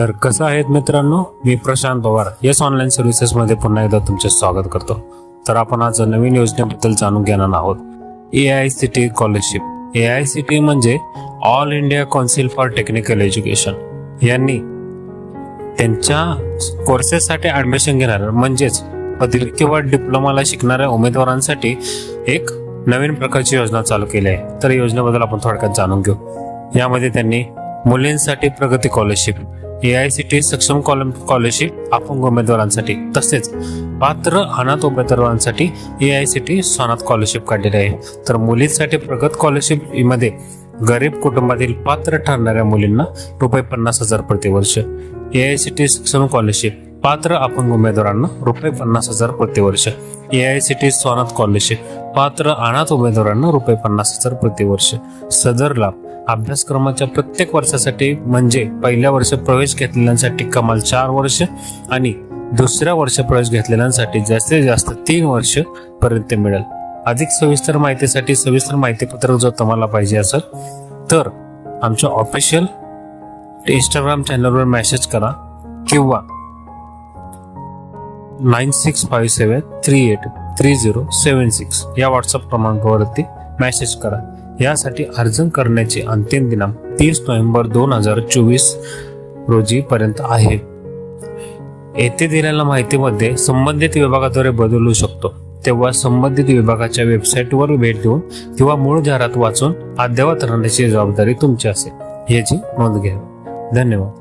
तर कसं आहेत मित्रांनो? मी प्रशांत पवार. येस ऑनलाईन सर्व्हिसेसमध्ये पुन्हा एकदा तुमचे स्वागत करतो. तर आपण आज नवीन योजनेबद्दल जाणून घेणार आहोत. A I C T scholarship A I C T म्हणजे all India council for technical education यांनी त्यांच्या कोर्सेससाठी ॲडमिशन घेणाऱ्या म्हणजेच पदवी किंवा डिप्लोमाला शिकणाऱ्या उमेदवारांसाठी एक नवीन प्रकारची योजना चालू केली आहे. तर योजनेबद्दल आपण थोडक्यात जाणून घेऊ. यामध्ये त्यांनी मुलींसाठी Pragati scholarship A I C T Saksham scholarship अपंग उमेदवारांसाठी. तसेच पात्र अनाथ उमेदवारांसाठी A I C T Swanath scholarship काढलेली आहे. तर मुलींसाठी प्रगत स्कॉलरशिपमध्ये गरीब कुटुंबातील पात्र ठरणाऱ्या मुलींना रुपये पन्नास हजार प्रतिवर्ष A I C T Saksham scholarship पात्र अपंग उमेदवारांना रुपये पन्नास हजार प्रतिवर्ष A I C T Swanath scholarship पात्र अनाथ उमेदवारांना रुपये पन्नास हजार प्रतिवर्ष सदर लाभ अभ्यासक्रमाच्या प्रत्येक वर्षासाठी म्हणजे पहिल्या वर्ष प्रवेश घेतलेल्यांसाठी कमाल चार वर्ष आणि दुसऱ्या वर्ष प्रवेश घेतलेल्यांसाठी जास्तीत जास्त तीन वर्ष पर्यंत मिळेल. अधिक सविस्तर माहितीसाठी सविस्तर माहितीपत्रक जर तुम्हाला पाहिजे असेल तर आमच्या ऑफिशियल इंस्टाग्राम चॅनलवर मेसेज करा किंवा nine six five seven three eight three zero seven six या व्हॉट्सअप क्रमांकावरती मेसेज करा. यासाठी अर्ज करण्याची अंतिम दिनांक तीस नोव्हेंबर दोन हजार चोवीस रोजी पर्यंत आहे. येथे दिलेल्या माहितीमध्ये संबंधित विभागाद्वारे बदलू शकतो. तेव्हा संबंधित विभागाच्या वेबसाईटवर भेट देऊन किंवा मूळ जाहिरात वाचून अद्ययावत राहण्याची जबाबदारी तुमची असेल. याची नोंद घ्या. धन्यवाद.